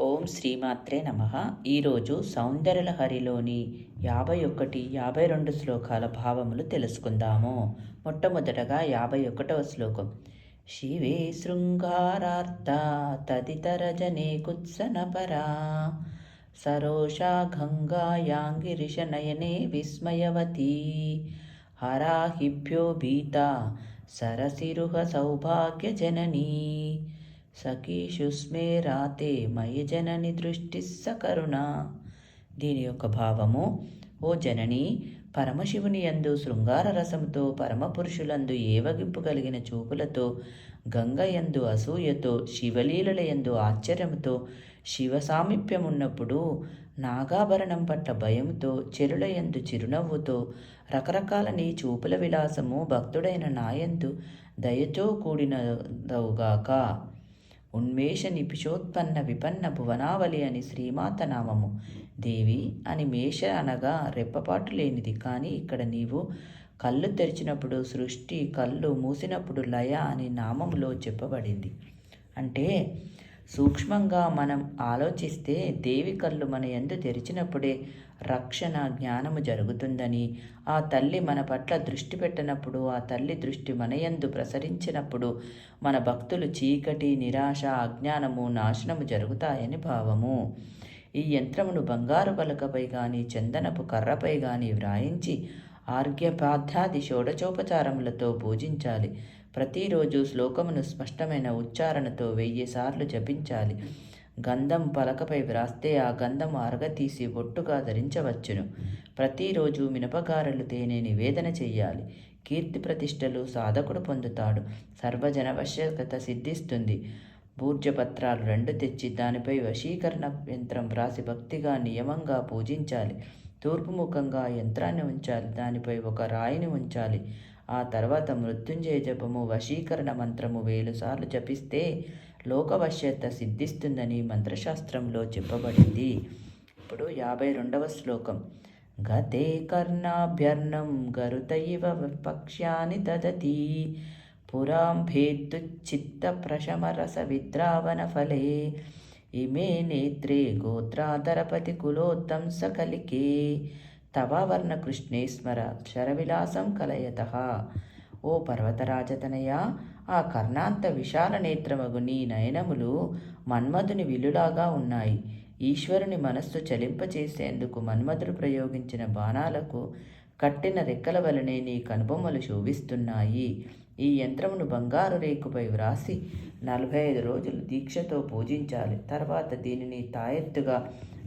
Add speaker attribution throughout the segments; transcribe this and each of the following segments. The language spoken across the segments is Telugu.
Speaker 1: ఓం శ్రీమాత్రే నమ. ఈరోజు సౌందర్యలహరిలోని యాభై ఒకటి యాభై రెండు శ్లోకాల భావములు తెలుసుకుందాము. మొట్టమొదటగా యాభై ఒకటవ శ్లోకం. శివే శృంగారార్త తదితర జనే కుత్సనపరా. సరోషా గంగాయాంగిరిష నయనే విస్మయవతి. హరాహిభ్యో భీత. సరసిరుహ సౌభాగ్య సఖీషుస్మే రాతే మయి జనని దృష్టి సకరుణ. దీని యొక్క భావము ఓ జనని పరమశివుని యందు శృంగార రసముతో పరమపురుషులందు ఏవగింపు కలిగిన చూపులతో గంగ యందు అసూయతో శివలీలల యందు ఆశ్చర్యముతో శివ సామీప్యమున్నప్పుడు నాగాభరణం పట్ల భయంతో చెరుల యందు చిరునవ్వుతో రకరకాల నీ చూపుల విలాసము భక్తుడైన నాయందు దయతో కూడినదవుగాక. ఉన్మేష నిపిషోత్పన్న విపన్న భువనావలి అని శ్రీమాత నామము దేవి అని మేష అనగా రెప్పపాటు లేనిది. కానీ ఇక్కడ నీవు కళ్ళు తెరిచినప్పుడు సృష్టి కళ్ళు మూసినప్పుడు లయ అని నామములో చెప్పబడింది. అంటే సూక్ష్మంగా మనం ఆలోచిస్తే దేవి కళ్ళు మన ఎందు తెరిచినప్పుడే రక్షణ జ్ఞానము జరుగుతుందని. ఆ తల్లి మన పట్ల దృష్టి పెట్టినప్పుడు ఆ తల్లి దృష్టి మన యందు ప్రసరించినప్పుడు మన భక్తులు చీకటి నిరాశ అజ్ఞానము నాశనము జరుగుతాయని భావము. ఈ యంత్రమును బంగారు పలకపై కానీ చందనపు కర్రపై కానీ వ్రాయించి ఆర్ఘ్యపాధ్యాది షోడచోపచారములతో పూజించాలి ప్రతిరోజు శ్లోకమును స్పష్టమైన ఉచ్చారణతో వెయ్యి సార్లు జపించాలి. గంధం పలకపై వ్రాస్తే ఆ గంధం అరగతీసి ఒట్టుగా ధరించవచ్చును. ప్రతిరోజు మినపగారలు తేనె నివేదన చెయ్యాలి. కీర్తి ప్రతిష్టలు సాధకుడు పొందుతాడు. సర్వజనవశ్యకత సిద్ధిస్తుంది. బూర్జపత్రాలు రెండు తెచ్చి దానిపై వశీకరణ యంత్రం వ్రాసి భక్తిగా నియమంగా పూజించాలి. తూర్పుముఖంగా యంత్రాన్ని ఉంచాలి దానిపై ఒక రాయిని ఉంచాలి. ఆ తర్వాత మృత్యుంజయ జపము వశీకరణ మంత్రము వేలుసార్లు జపిస్తే లోకవశ్యత సిద్ధిస్తుందని మంత్రశాస్త్రంలో చెప్పబడింది. ఇప్పుడు యాభై రెండవ శ్లోకం. గతే కర్ణాభ్యర్ణం గరుతైవ పక్ష్యాని దదతి. పురాం భేత్తుచిత్త ప్రశమరస విద్రావణ ఫలే ఇమే నేత్రే గోత్రాధరపతి కులోత్తం సకలికే. తవావర్ణ కృష్ణేశ్వర శరవిలాసం కలయత. ఓ పర్వతరాజతనయ ఆ కర్ణాంత విశాల నేత్రమగు నీ నయనములు మన్మధుని విల్లులాగా ఉన్నాయి. ఈశ్వరుని మనస్సు చలింపచేసేందుకు మన్మధుడు ప్రయోగించిన బాణాలకు కట్టిన రెక్కల వలనే నీ కనుబొమ్మలు శోభిస్తున్నాయి. ఈ యంత్రమును బంగారు రేకుపై వ్రాసి నలభై ఐదు రోజులు దీక్షతో పూజించాలి. తర్వాత దీనిని తాయెత్తుగా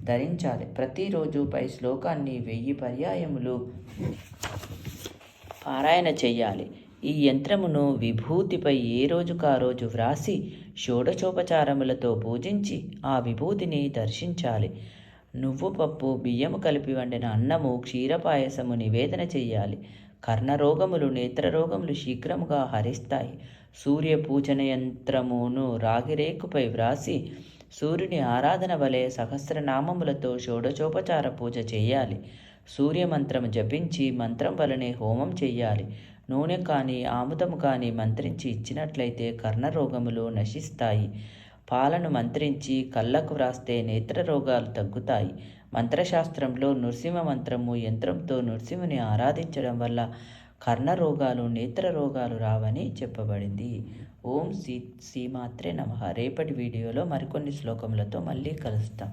Speaker 1: ధరించాలి. ప్రతిరోజు పై శ్లోకాన్ని వెయ్యి పర్యాయములు పారాయణ చేయాలి. ఈ యంత్రమును విభూతిపై ఏ రోజుకా రోజు వ్రాసి షోడశోపచారములతో పూజించి ఆ విభూతిని దర్శించాలి. నువ్వు పప్పు బియ్యము కలిపి వండిన అన్నము క్షీరపాయసము నివేదన చేయాలి. కర్ణరోగములు నేత్రరోగములు శీఘ్రముగా హరిస్తాయి. సూర్య పూజన యంత్రమును రాగిరేకుపై వ్రాసి సూర్యుని ఆరాధన వలె సహస్రనామములతో షోడచోపచార పూజ చేయాలి. సూర్యమంత్రం జపించి మంత్రం వలనే హోమం చెయ్యాలి నూనె కానీ ఆముదము కానీ మంత్రించి ఇచ్చినట్లయితే కర్ణరోగములు నశిస్తాయి. పాలను మంత్రించి కళ్ళకు వ్రాస్తే నేత్ర రోగాలు తగ్గుతాయి. మంత్రశాస్త్రంలో నృసింహ మంత్రము యంత్రంతో నృసింహుని ఆరాధించడం వల్ల కర్ణ రోగాలు నేత్ర రోగాలు రావని చెప్పబడింది. ఓం శ్రీ శ్రీమాత్రే నమ. రేపటి వీడియోలో మరికొన్ని శ్లోకములతో మళ్ళీ కలుస్తాం.